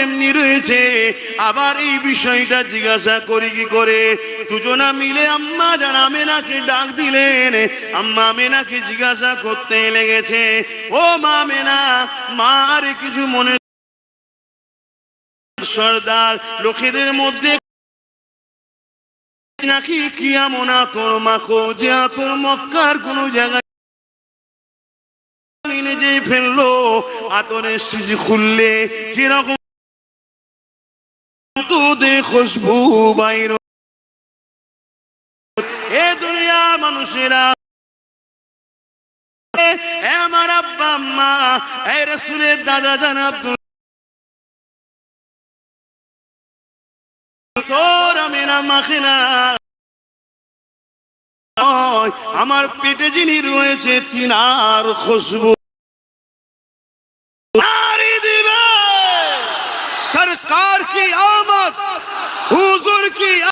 যেমনি রয়েছে। আবার এই বিষয়টা জিজ্ঞাসা করি কি করে? দুজনা মিলে আম্মা জান আমেনাকে ডাক দিলেন। আম্মা আমেনাকে জিজ্ঞাসা করতে লেগেছে, ও মা মেনা মা আর কিছু মনে সর্দার, লোকেদের মধ্যে নাকি কিয়ামন আতর মাখো যে আতর মক্কার কোন জায়গায় যে ফেলল? আতরের সিজি খুললে যেরকম দুধে খুশবু বাইর এ দুনিয়া মানুষেরা আমার আব্বা আম্মা এই রসুলের দাদা জান আব্দুল তোর আমি না মাখে না নয়, আমার পেটে যিনি রয়েছে তিনার খুশবু। सरकार की आमद हुजूर की